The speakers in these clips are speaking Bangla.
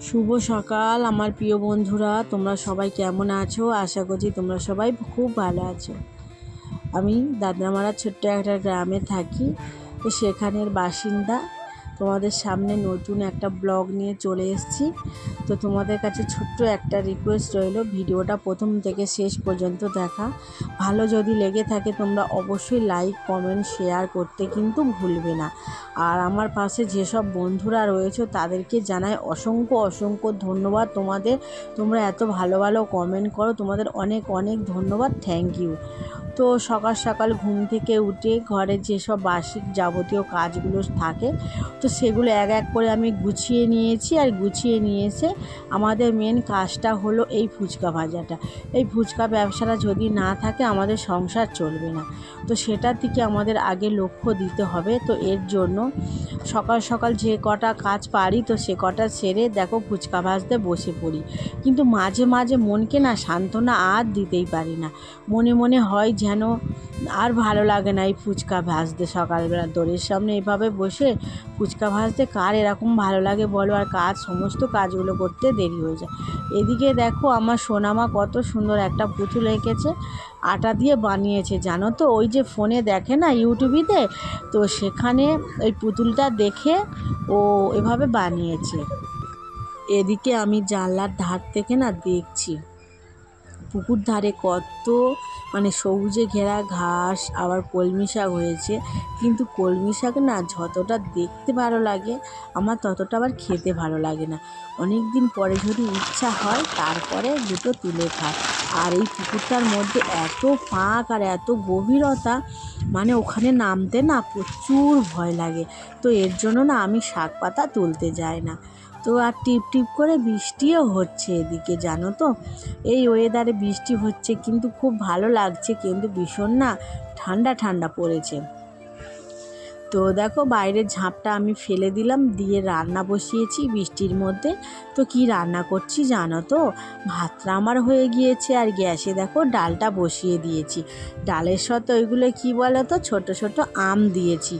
শুভ সকাল, আমার প্রিয় বন্ধুরা। তোমরা সবাই কেমন আছো? আশা করছি তোমরা সবাই খুব ভালো আছো। আমি দাদরামারা ছোট্ট একটা গ্রামে থাকি। তো সেখানের বাসিন্দা তোমাদের সামনে নতুন একটা ব্লগ নিয়ে চলে এসেছি। তো তোমাদের কাছে ছোট্ট একটা রিকোয়েস্ট রইল, ভিডিওটা প্রথম থেকে শেষ পর্যন্ত দেখা। ভালো যদি লেগে থাকে তোমরা অবশ্যই লাইক কমেন্ট শেয়ার করতে কিন্তু ভুলবে না। আর আমার পাশে যেসব বন্ধুরা রয়েছে তাদেরকে জানাই অসংখ্য অসংখ্য ধন্যবাদ তোমাদের। তোমরা এত ভালো ভালো কমেন্ট করো, তোমাদের অনেক অনেক ধন্যবাদ থ্যাংক ইউ তো সকাল সকাল ঘুম থেকে উঠে ঘরের যেসব বার্ষিক যাবতীয় কাজগুলো থাকে, তো সেগুলো এক এক করে আমি গুছিয়ে নিয়েছি আর গুছিয়ে নিয়ে এসে আমাদের মেন কাজটা হলো এই ফুচকা ভাজাটা। এই ফুচকা ব্যবসাটা যদি না থাকে আমাদের সংসার চলবে না। তো সেটার দিকে আমাদের আগে লক্ষ্য দিতে হবে। তো এর জন্য সকাল সকাল যে কটা কাজ পারি তো সে কটা সেরে দেখো ফুচকা ভাজতে বসে পড়ি। কিন্তু মাঝে মাঝে মনকে না সান্ত্বনা আর দিতেই পারি না। মনে মনে হয় যেন আর ভালো লাগে না এই ফুচকা ভাজতে সকালবেলা। দড়ির সামনে এভাবে বসে ফুচকা ভাজতে কার এরকম ভালো লাগে বলো? আর কাজ সমস্ত কাজগুলো করতে দেরি হয়ে যায়। এদিকে দেখো আমার সোনামা কত সুন্দর একটা পুতুল এঁকেছে, আটা দিয়ে বানিয়েছে, জানো তো? ওই যে ফোনে দেখে না ইউটিউবিতে তো সেখানে ওই পুতুলটা দেখে ও এভাবে বানিয়েছে। এদিকে আমি জানলার ধার থেকে না দেখছি। পুকুর ধারে কত মানে সবুজে ঘেরা ঘাস, আবার কলমি শাক হয়েছে। কিন্তু কলমি শাক না যতটা দেখতে ভালো লাগে, আমার ততটা আবার খেতে ভালো লাগে না। অনেক দিন পরে যদি ইচ্ছা হয়, তারপরে দুটো তুলে খাই। আর এই পুকুরটার মধ্যে এত ফাঁক আর এত গভীরতা মানে ওখানে নামতে না প্রচুর ভয় লাগে। তো এর জন্য না আমি শাক পাতা তুলতে যাই না। তো আর টিপ টিপ করে বৃষ্টিও হচ্ছে এদিকে, জানো তো? এই ওয়েদারে বৃষ্টি হচ্ছে, কিন্তু খুব ভালো লাগছে, কিন্তু ভীষণ না, ঠান্ডা ঠান্ডা পড়েছে। তো দেখো বাইরের ঝাঁপটা আমি ফেলে দিলাম, দিয়ে রান্না বসিয়েছি বৃষ্টির মধ্যে। তো কি রান্না করছি জানো তো? ভাতটা আমার হয়ে গিয়েছে আর গ্যাসে দেখো ডালটা বসিয়ে দিয়েছি। ডালের সাথে ওইগুলো কি বলো তো ছোট ছোট আম দিয়েছি।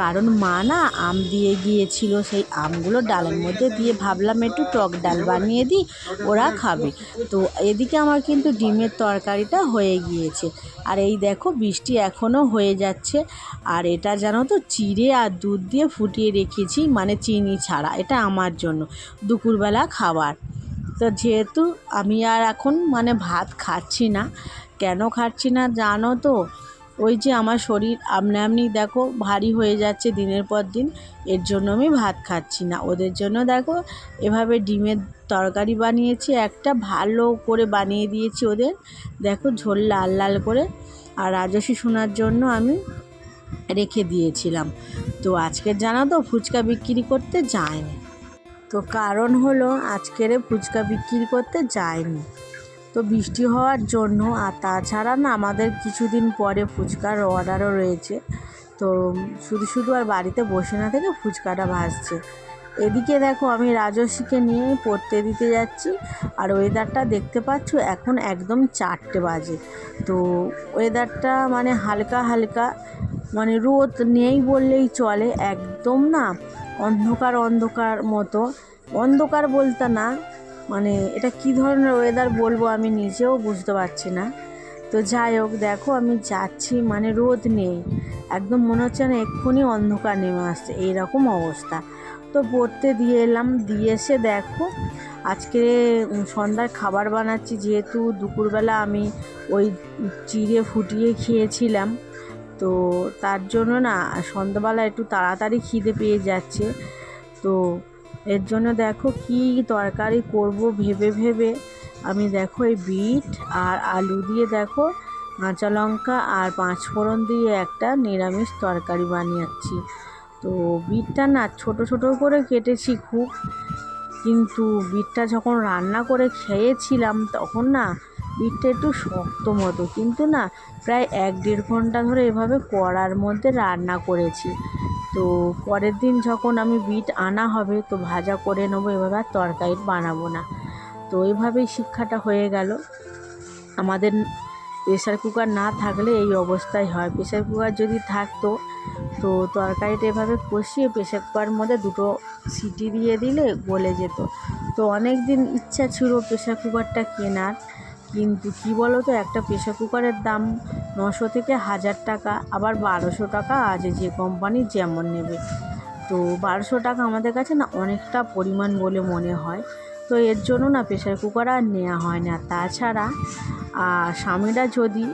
কারণ মা না আম দিয়ে গিয়েছিল, সেই আমগুলো ডালের মধ্যে দিয়ে ভাবলাম একটু টক ডাল বানিয়ে দিই, ওরা খাবে। তো এদিকে আমার কিন্তু ডিমের তরকারিটা হয়ে গিয়েছে। আর এই দেখো বৃষ্টি এখনও হয়ে যাচ্ছে, আর এটা জানো তো চিড়ে আর দুধ দিয়ে ফুটিয়ে রেখেছি মানে চিনি ছাড়া। এটা আমার জন্য। দুপুরবেলা খাবার। তো যেহেতু আমি আর এখন মানে ভাত খাচ্ছি না। কেন খাচ্ছি না জানো তো? ওই যে আমার শরীর আপনা আপনি দেখো ভারী হয়ে যাচ্ছে দিনের পর দিন, এর জন্য আমি ভাত খাচ্ছি না। ওদের জন্য দেখো, এভাবে ডিমের তরকারি বানিয়েছি, একটা ভালো করে বানিয়ে দিয়েছি ওদের। দেখো ঝোল লাল লাল করে। আর রাজস্বী শোনার জন্য আমি রেখে দিয়েছিলাম। তো আজকের জানা তো ফুচকা বিক্রি করতে যায়নি। তো কারণ হলো আজকের ফুচকা বিক্রি করতে যায়নি। তো বৃষ্টি হওয়ার জন্য আর তাছাড়া না আমাদের কিছুদিন পরে ফুচকার অর্ডারও রয়েছে। তো শুধু শুধু আর বাড়িতে বসে না থেকে ফুচকাটা ভাসছে এদিকে দেখো আমি রাজস্বীকে নিয়ে পড়তে দিতে যাচ্ছি। আর ওয়েদারটা দেখতে পাচ্ছ এখন একদম চারটে বাজে। তো ওয়েদারটা মানে হালকা হালকা মানে রোদ নেই বললেই চলে, একদম না। অন্ধকার অন্ধকার মতো। অন্ধকার বলতে না মানে এটা কী ধরনের ওয়েদার বলব আমি নিজেও বুঝতে পারছি না। তো যাই হোক, দেখো আমি যাচ্ছি মানে রোদ নেই। একদম মনে হচ্ছে না এক্ষুনি অন্ধকার নেমে আসছে, এইরকম অবস্থা। তো পড়তে দিয়ে এলাম, দিয়ে এসে দেখো, আজকে সন্ধ্যার খাবার বানাচ্ছি, যেহেতু দুপুরবেলা আমি ওই চিড়ে ফুটিয়ে খেয়েছিলাম। তো তার জন্য না সন্ধ্যাবেলা একটু তাড়াতাড়ি খিদে পেয়ে যাচ্ছে। তো এর জন্য দেখো কি তরকারি করব ভেবে ভেবে। আমি দেখো এই বিট আর আলু দিয়ে দেখো কাঁচা লঙ্কা আর পাঁচ ফোড়ন দিয়ে একটা নিরামিষ তরকারি বানিয়েছি। তো বিটটা না ছোট ছোট করে কেটেছি খুব। কিন্তু বিটটা যখন রান্না করে খেয়েছিলাম তখন না বিটটা একটু শক্ত মতো, কিন্তু না, প্রায় এক দেড় ঘণ্টা ধরে এভাবে কড়ার মধ্যে রান্না করেছি। তো পরের দিন যখন আমি বিট আনা হবে, তো ভাজা করে নেব, এভাবে আর তরকারি বানাবো না। তো এইভাবেই শিক্ষাটা হয়ে গেল। আমাদের প্রেশার কুকার না থাকলে এই অবস্থায় হয়। প্রেশার কুকার যদি থাকতো, তো তরকারিটা এভাবে কষিয়ে প্রেশার কুকারের মধ্যে দুটো সিটি দিয়ে দিলে গলে যেত। তো অনেক দিন ইচ্ছা ছিল প্রেশার কুকারটা কেনার। কিন্তু কি বলো তো একটা প্রেশার কুকারের দাম নশো থেকে হাজার টাকা, আবার বারোশো টাকা আছে যে কোম্পানি যেমন নেবে। তো বারোশো টাকা আমাদের কাছে না অনেকটা পরিমাণ বলে মনে হয়। তো এর জন্য না প্রেশার কুকার আর নেওয়া হয় না। তাছাড়া স্বামীরা যদি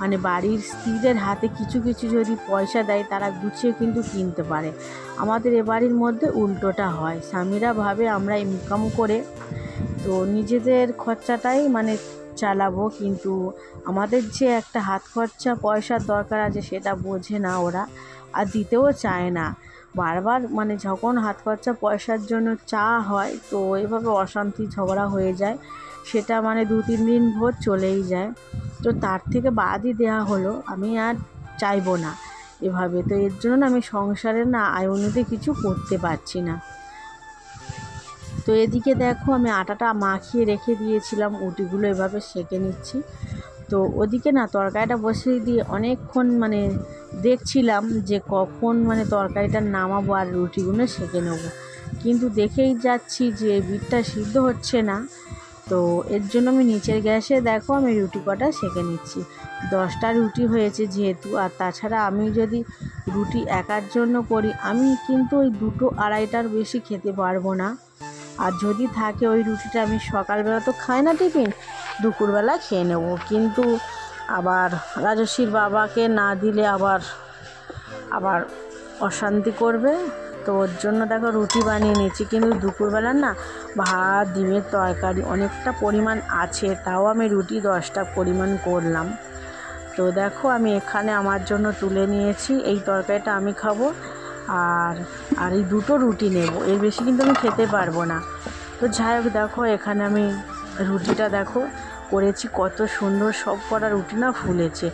মানে বাড়ির স্ত্রীদের হাতে কিছু কিছু যদি পয়সা দেয়, তারা গুছিয়ে কিন্তু কিনতে পারে। আমাদের এ বাড়ির মধ্যে উল্টোটা হয়। স্বামীরা ভাবে আমরা ইনকাম করে, তো নিজেদের খরচাটাই মানে চালাবো, কিন্তু আমাদের যে একটা হাত খরচা পয়সার দরকার আছে সেটা বোঝে না ওরা আর দিতেও চায় না। বারবার মানে যখন হাত খরচা পয়সার জন্য চা হয়, তো এভাবে অশান্তি, ঝগড়া হয়ে যায়। সেটা মানে দু, তিন দিন ভোর চলেই যায়। তো তার থেকে বাদই দেওয়া হলো, আমি আর চাইব না এভাবে। তো এর জন্য আমি সংসারে না আয় উন্নতি কিছু করতে পারছি না। তো এদিকে দেখো আমি আটাটা মাখিয়ে রেখে দিয়েছিলাম, উটিগুলো এভাবে সেঁকে নিচ্ছি। তো ওদিকে না তরকারিটা বসিয়ে দিয়ে অনেকক্ষণ মানে দেখছিলাম যে কখন মানে তরকারিটা নামাবো আর রুটিগুলো সেঁকে নেব। কিন্তু দেখেই যাচ্ছি যে বিটটা সিদ্ধ হচ্ছে না। তো এর জন্য আমি নিচের গ্যাসে দেখো আমি রুটি কটা সেঁকে নিচ্ছি। দশটা রুটি হয়েছে যেহেতু, আর তাছাড়া আমি যদি রুটি একার জন্য করি, আমি কিন্তু ওই দুটো আড়াইটার বেশি খেতে পারব না। আর যদি থাকে ওই রুটিটা আমি সকালবেলা তো খাই না টিফিন, দুপুরবেলা খেয়ে নেব। কিন্তু আবার রাজস্বীর বাবাকে না দিলে আবার আবার অশান্তি করবে। তো ওর জন্য দেখো রুটি বানিয়ে নিয়েছি। কিন্তু দুপুরবেলা না ভাত, ডিমের তরকারি অনেকটা পরিমাণ আছে, তাও আমি রুটি দশটা পরিমাণ করলাম। তো দেখো আমি এখানে আমার জন্য তুলে নিয়েছি। এই তরকারিটা আমি খাব। আর আর এই দুটো রুটি নেব। এর বেশি কিন্তু আমি খেতে পারব না। তো যাই হোক, দেখো, এখানে আমি রুটিটা দেখো, করেছি কত সুন্দর, সব করা রুটি না ফুলেছে।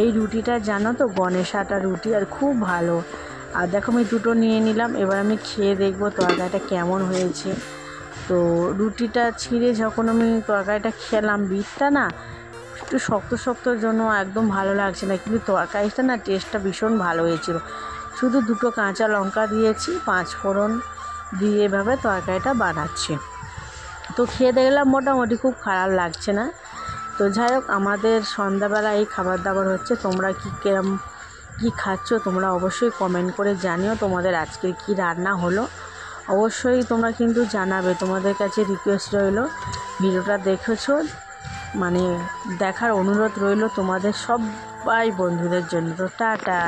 এই রুটিটা জানো তো, গণেশ আটা রুটি, আর খুব ভালো। আর দেখো, আমি দুটো নিয়ে নিলাম, এবার আমি খেয়ে দেখব তরকারিটা কেমন হয়েছে। তো রুটিটা ছিঁড়ে যখন আমি তরকারিটা খেলাম, বিটটা না একটু শক্ত শক্তর জন্য একদম ভালো লাগছে না, কিন্তু তরকারিটা না টেস্টটা ভীষণ ভালো হয়েছিল। শুধু দুটো কাঁচা লঙ্কা দিয়েছি, পাঁচ ফোড়ন দিয়ে এভাবে তরকারিটা বানাচ্ছি। তো খেয়ে দেখলাম মোটামুটি খুব খারাপ লাগছে না। তো যাই হোক, আমাদের সন্ধ্যাবেলা এই খাবার দাবার হচ্ছে। তোমরা কী কিরম, কী খাচ্ছ তোমরা অবশ্যই কমেন্ট করে জানিও তোমাদের আজকের কি রান্না হলো। অবশ্যই তোমরা কিন্তু জানাবে, তোমাদের কাছে রিকোয়েস্ট রইল। ভিডিওটা দেখেছ মানে দেখার অনুরোধ রইল তোমাদের সবাই বন্ধুদের জন্য। তো টাটা।